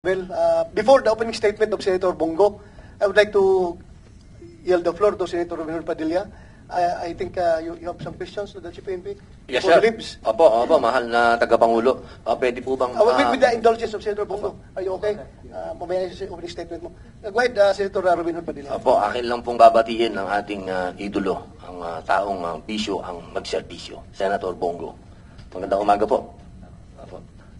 Well, uh, before the opening statement of Senator Bongo, I would like to yield the floor to Senator Romero Padilla. I, I think uh, you, you have some questions to the CPNP? Yes, sir. lips. Opo, opo, mahal na tagapangulo. Uh, pwede po bang... Uh, with, ah, with the indulgence of Senator Bongo, are you okay? Uh, mamaya sa opening statement mo. Uh, go ahead, uh, Senator uh, Robin Hood Padilla. Opo, akin lang pong babatiin ng ating ah, idolo, ang ah, taong uh, bisyo, ang magserbisyo, Senator Bongo. Magandang umaga po.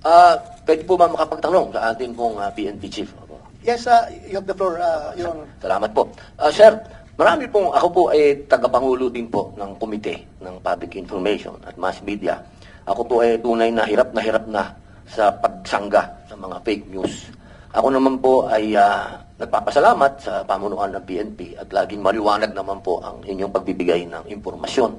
Ah, pwede po ba makapagtanong sa ating pong ah, PNP chief? Opo. Yes, uh, you have the floor, uh, Your Honor. Salamat po. Ah, sir, marami pong, ako po ay tagapangulo din po ng komite ng Public Information at Mass Media. Ako po ay tunay na hirap na hirap na sa pagsangga sa mga fake news. Ako naman po ay ah, nagpapasalamat sa pamunuan ng PNP at laging maliwanag naman po ang inyong pagbibigay ng impormasyon.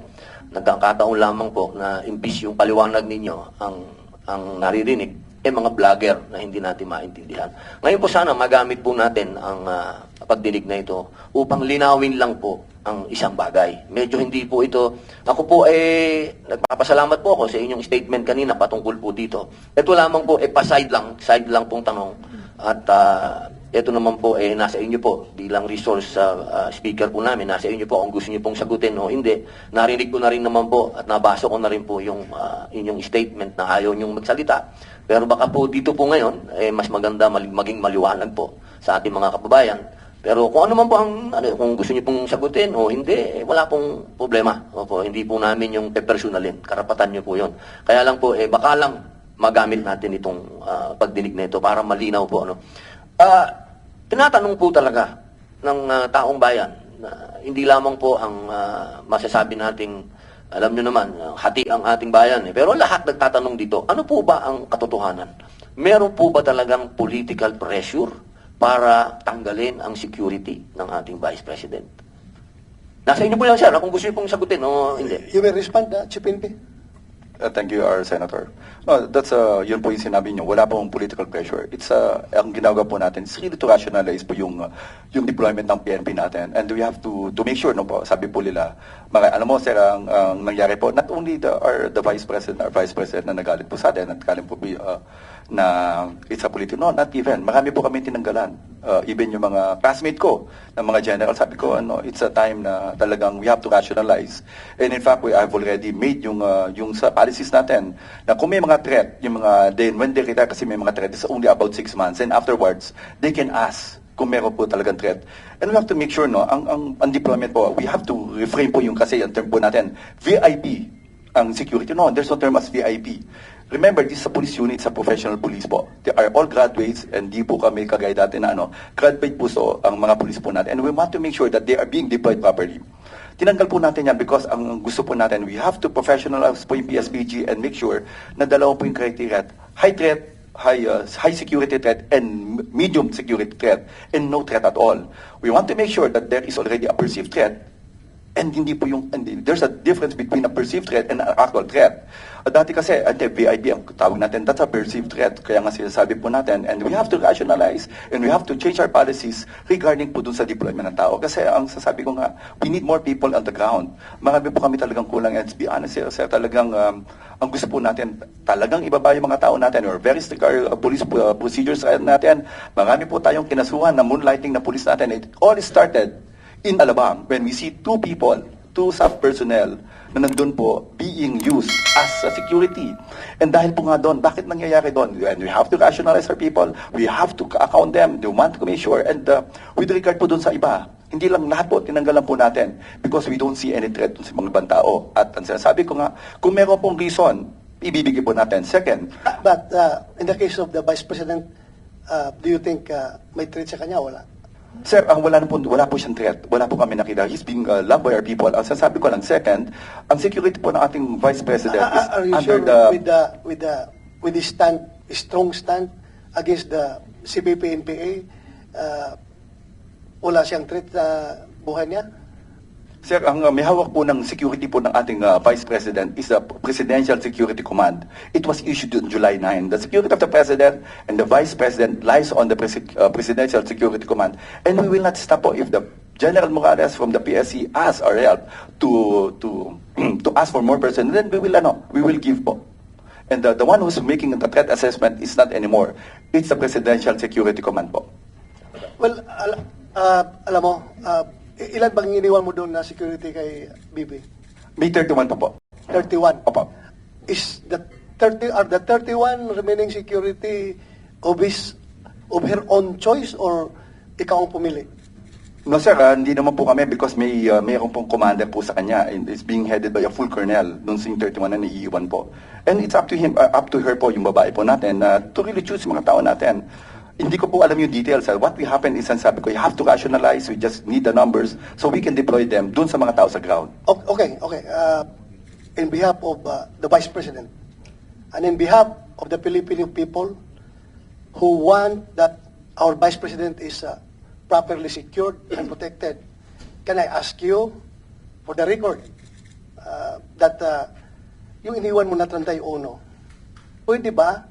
Nagkakataon lamang po na imbis yung paliwanag ninyo ang ang naririnig eh mga vlogger na hindi natin maintindihan. Ngayon po sana magamit po natin ang ah, pagdinig na ito upang linawin lang po ang isang bagay. Medyo hindi po ito, ako po eh, nagpapasalamat po ako sa inyong statement kanina patungkol po dito. Ito lamang po, eh, pa-side lang, side lang pong tanong. At ah, ito naman po, eh, nasa inyo po, bilang resource sa ah, speaker po namin, nasa inyo po kung gusto niyo pong sagutin o hindi. Narinig ko na rin naman po at nabasa ko na rin po yung ah, inyong statement na ayaw niyong magsalita. Pero baka po dito po ngayon, eh, mas maganda maging maliwanag po sa ating mga kababayan. Pero kung ano man po ang, ano, kung gusto niyo pong sagutin o hindi, eh, wala pong problema. Opo, hindi po namin yung pepersonalin. Karapatan niyo po yon. Kaya lang po, eh, baka lang magamit natin itong ah, pagdinig na ito para malinaw po. Ano. Ah, tinatanong po talaga ng ah, taong bayan na hindi lamang po ang ah, masasabi nating alam nyo naman, ah, hati ang ating bayan. Eh. Pero lahat nagtatanong dito, ano po ba ang katotohanan? Meron po ba talagang political pressure para tanggalin ang security ng ating Vice President? Nasa inyo po yan, sir, kung gusto niyo pong sagutin o hindi. You will respond, uh, CPNP? Uh, thank you, our Senator. No, that's, uh, yun po yung sinabi niyo. Wala pong political pressure. It's, uh, ang ginagawa po natin is really to rationalize po yung, uh, yung deployment ng PNP natin. And we have to, to make sure, no po, sabi po nila, mga, alam mo, sir, ang, ang nangyari po, not only the, our, the Vice President, our Vice President na nagalit po sa atin, at galing po, uh, na it's a political, no, not even. Marami po kami tinanggalan. Uh, even yung mga classmate ko, ng mga general, sabi ko, ano, it's a time na talagang we have to rationalize. And in fact, we have already made yung, uh, yung sa policies natin, na kung may mga threat, yung mga, then when they retire, kasi may mga threat, it's only about six months, and afterwards, they can ask kung meron po talagang threat. And we have to make sure, no, ang, ang, ang deployment po, we have to refrain po yung kasi, ang term po natin, VIP, ang security. No, there's no term as VIP. Remember, this is a police unit, it's a professional police po. They are all graduates and di po kami kagaya dati na ano, graduate po so ang mga police po natin. And we want to make sure that they are being deployed properly. Tinanggal po natin yan because ang gusto po natin, we have to professionalize po yung PSPG and make sure na dalawa po yung criteria. High threat, high, uh, high security threat and medium security threat and no threat at all. We want to make sure that there is already a perceived threat And hindi po yung, and there's a difference between a perceived threat and an actual threat. Uh, dati kasi, ante, VIB ang tawag natin, that's a perceived threat. Kaya nga sinasabi po natin, and we have to rationalize, and we have to change our policies regarding po dun sa deployment ng tao. Kasi ang sasabi ko nga, we need more people on the ground. Marami po kami talagang kulang, and to be honest, sir, sir talagang, um, ang gusto po natin, talagang ibaba yung mga tao natin, or very strict our uh, police uh, procedures natin. Marami po tayong kinasuhan na moonlighting na police natin. It all started in Alabang when we see two people, two staff personnel na nandun po being used as a security. And dahil po nga doon, bakit nangyayari doon? And we have to rationalize our people, we have to account them, we want to make sure, and uh, with regard po doon sa iba, hindi lang lahat po, tinanggalan po natin because we don't see any threat sa mga ibang tao. At ang sinasabi ko nga, kung meron pong reason, ibibigay po natin. Second, But uh, in the case of the Vice President, uh, do you think uh, may threat sa kanya? Wala. Sir, ang wala, po, wala po siyang threat. Wala po kami nakita. He's being uh, loved by our people. Ang sasabi ko lang, second, ang security po ng ating Vice President is Uh, are you under sure the... with the with the with the stand strong stand against the CPP NPA uh, wala siyang threat sa buhay niya? Sir, ang uh, may hawak po ng security po ng ating uh, Vice President is the Presidential Security Command. It was issued on July 9. The security of the President and the Vice President lies on the Presi- uh, Presidential Security Command. And we will not stop po if the General Morales from the PSC asks our help to to to ask for more personnel, then we will ano, we will give po. And the, the one who's making the threat assessment is not anymore. It's the Presidential Security Command po. Well, al- ah, alam mo, ah, ilan bang iniwan mo doon na security kay Bibi? May 31 pa po. 31. Opo. Is the 30 are the 31 remaining security of his of her own choice or ikaw ang pumili? No sir, ah, hindi naman po kami because may uh, mayroon pong commander po sa kanya and it's being headed by a full colonel doon sa 31 na naiiwan po. And it's up to him, uh, up to her po, yung babae po natin, na to really choose mga tao natin. Hindi ko po alam yung details. Sir. What we happen is, sabi ko, you have to rationalize, we just need the numbers so we can deploy them doon sa mga tao sa ground. Okay, okay. Uh, in behalf of uh, the Vice President and in behalf of the Filipino people who want that our Vice President is uh, properly secured and protected, can I ask you, for the record, uh, that uh, yung iniwan mo na 31, pwede ba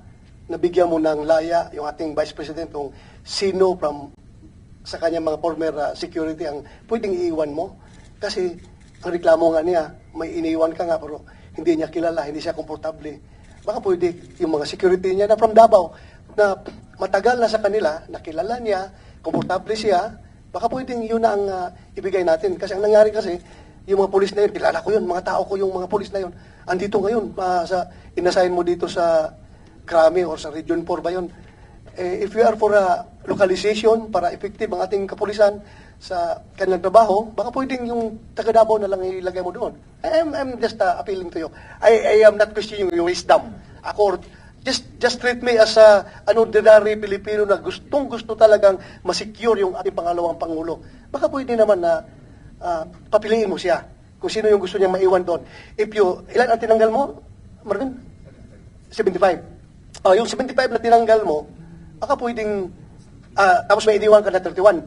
nabigyan mo ng laya yung ating Vice President kung sino from sa kanyang mga former uh, security ang pwedeng iiwan mo? Kasi ang reklamo nga niya, may iniwan ka nga pero hindi niya kilala, hindi siya komportable. Baka pwede yung mga security niya na from Davao na matagal na sa kanila, nakilala niya, komportable siya, baka pwedeng yun na ang uh, ibigay natin. Kasi ang nangyari kasi, yung mga pulis na yun, kilala ko yun, mga tao ko yung mga pulis na yun. Andito ngayon, uh, sa, inasign mo dito sa Krami or sa Region 4 ba yun? Eh, if you are for a localization para effective ang ating kapulisan sa kanilang trabaho, baka pwedeng yung taga na lang ilagay mo doon. I'm, I'm just uh, appealing to you. I, I am not questioning your wisdom. Ako, just just treat me as a an ordinary Pilipino na gustong gusto talagang masecure yung ating pangalawang pangulo. Baka pwede naman na ah, papiliin mo siya kung sino yung gusto niya maiwan doon. If you, ilan ang tinanggal mo, Marvin? 75. Oh, yung 75 na tinanggal mo, baka pwedeng, ah, tapos may iniwan ka na 31.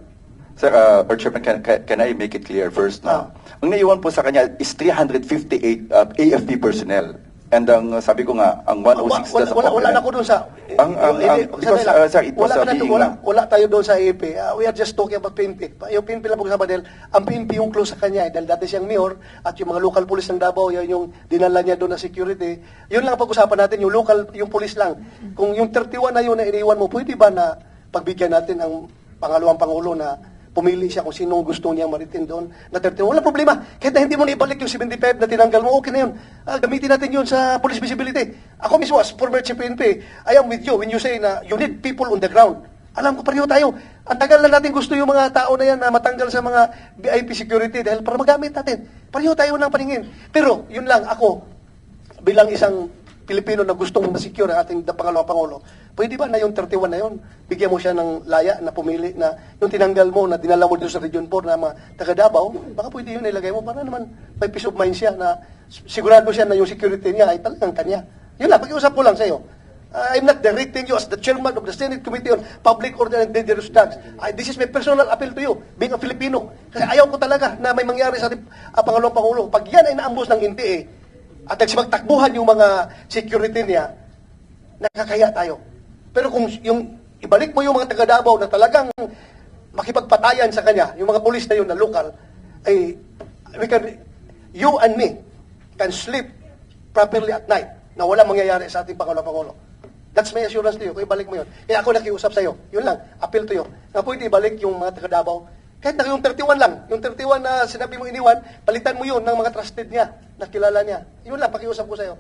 Sir, uh, or Chairman, can, can, I make it clear first na ang naiwan po sa kanya is 358 uh, AFP personnel. And ang uh, sabi ko nga, ang 106 wala, wala, doesn't wala, wala na complement. ko doon sa... Ang- ang- ang- because, uh, sir, it was, wala, uh, being, wala, wala tayo doon sa AAP. Uh, we are just talking about PNP. Pa- Yung PNP lang po kasama dahil ang PNP yung close sa kanya. eh, Dahil dati siyang mayor at yung mga local police ng Davao, yun yung dinala niya doon na security. Yun lang ang pag-usapan natin, yung local, yung police lang. Kung yung 31 na yun na iniwan mo, pwede ba na pagbigyan natin ang pangalawang pangulo na pumili siya kung sinong gusto niyang maritin doon na 31. Wala problema. Kahit na hindi mo na ibalik yung 75 na tinanggal mo, okay na yun. Ah, gamitin natin yun sa police visibility. Ako mismo, as former chief PNP, I am with you when you say na you need people on the ground. Alam ko, pareho tayo. Ang tagal na natin gusto yung mga tao na yan na matanggal sa mga VIP security dahil para magamit natin. Pareho tayo ng paningin. Pero, yun lang, ako, bilang isang Pilipino na gustong masecure ang ating pangalawang pangulo, pwede ba na yung 31 na yun, bigyan mo siya ng laya na pumili na yung tinanggal mo na dinala mo dito sa Region 4 na mga taga Davao, baka pwede yun ilagay mo para naman may peace of mind siya na sigurado siya na yung security niya ay talagang kanya. Yun lang, pag-iusap ko lang sa iyo. I'm not directing you as the chairman of the Senate Committee on Public Order and Dangerous Drugs. I- this is my personal appeal to you, being a Filipino. Kasi ayaw ko talaga na may mangyari sa uh, Pangalawang Pangulo. Pag yan ay naambos ng NPA, at nagsibagtakbuhan yung mga security niya, nakakaya tayo. Pero kung yung ibalik mo yung mga taga Davao na talagang makipagpatayan sa kanya, yung mga pulis na yun na local, ay we can, you and me can sleep properly at night na wala mangyayari sa ating Pangulo-Pangulo. That's my assurance to you. Kung ibalik mo yun. Kaya ako nakiusap sa iyo. Yun lang. Appeal to you. Na pwede ibalik yung mga taga Davao. Kahit na yung 31 lang. Yung 31 na sinabi mo iniwan, palitan mo yun ng mga trusted niya, na kilala niya. Yun lang, pakiusap ko sa iyo.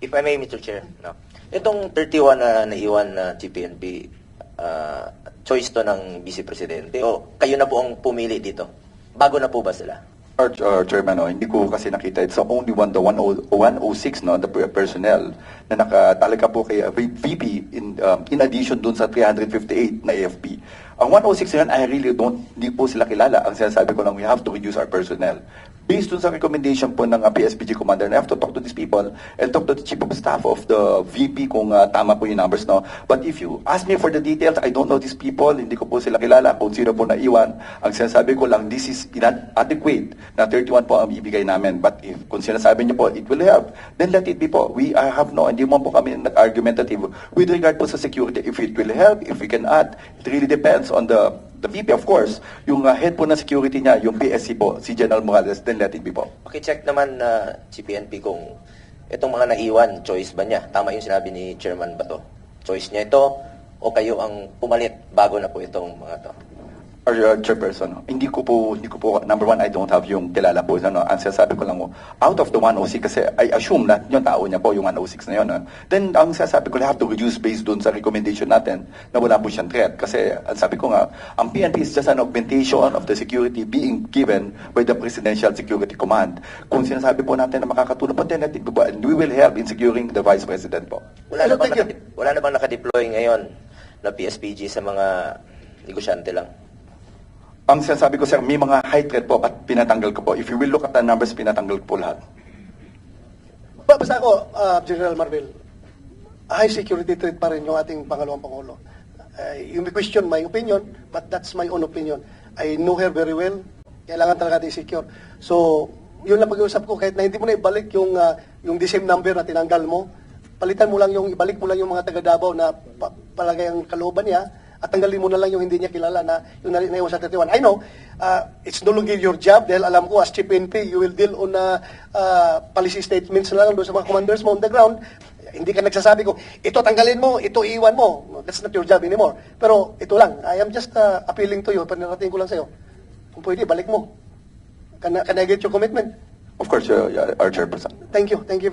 If I may, Mr. Chair, no? Itong 31 na naiwan na GPNP, ah, choice to ng Vice Presidente o kayo na po ang pumili dito? Bago na po ba sila? Or, or Chairman, no, hindi ko kasi nakita. It's only one, the 10 106, no, the per- personnel na nakatalaga po kay uh, VP in, um, in addition dun sa 358 na AFP. Ang 106 na yan, I really don't, hindi po sila kilala. Ang sinasabi ko lang, we have to reduce our personnel. Based dun sa recommendation po ng uh, PSPG commander, I have to talk to these people and talk to the chief of staff of the VP kung uh, tama po yung numbers, no? But if you ask me for the details, I don't know these people, hindi ko po sila kilala kung sino po naiwan. Ang sinasabi ko lang, this is inadequate na 31 po ang ibigay namin. But if kung sinasabi niyo po, it will help, then let it be po. We uh, have no, hindi mo po kami nag-argumentative with regard po sa security. If it will help, if we can add, it really depends on the the VP, of course. Yung uh, head po ng security niya, yung PSC po, si General Morales, then let it be po. Pakicheck naman na GPNP kung Itong mga naiwan, choice ba niya? Tama yung sinabi ni Chairman Bato. Choice niya ito o kayo ang pumalit bago na po itong mga to? Or uh, chairperson, hindi ko po, hindi ko po, number one, I don't have yung kilala po. Ano, ang sinasabi ko lang po, out of the 106, kasi I assume na yung tao niya po, yung 106 na yun. ah. Then, ang sinasabi ko, have to reduce based doon sa recommendation natin na wala po siyang threat. Kasi, ang sabi ko nga, ang PNP is just an augmentation of the security being given by the Presidential Security Command. Kung sinasabi po natin na makakatulong po, then we will help in securing the Vice President po. Wala na bang, nakadip- wala na bang nakadeploy ngayon na PSPG sa mga negosyante lang? Ang sinasabi ko, sir, may mga high threat po at pinatanggal ko po. If you will look at the numbers, pinatanggal ko po lahat. Ba- Basta ako, ah, General Marvel, high security threat pa rin yung ating pangalawang pangulo. Uh, you may question my opinion, but that's my own opinion. I know her very well. Kailangan talaga natin secure. So, yun lang pag-iusap ko. Kahit na hindi mo na ibalik yung, ah, yung the same number na tinanggal mo, palitan mo lang yung, ibalik mo lang yung mga taga Davao na pa, palagay ang kalooban niya, at tanggalin mo na lang yung hindi niya kilala na yung naiwan sa 31. I know, uh, it's no longer your job dahil alam ko as Chief NP, you will deal on uh, uh, policy statements na lang doon sa mga commanders mo on the ground. Hindi ka nagsasabi ko, ito tanggalin mo, ito iwan mo. That's not your job anymore. Pero ito lang, I am just uh, appealing to you, panirating ko lang sa'yo. Kung pwede, balik mo. Can, can I get your commitment? Of course, uh, yeah, our chairperson. Thank you. Thank you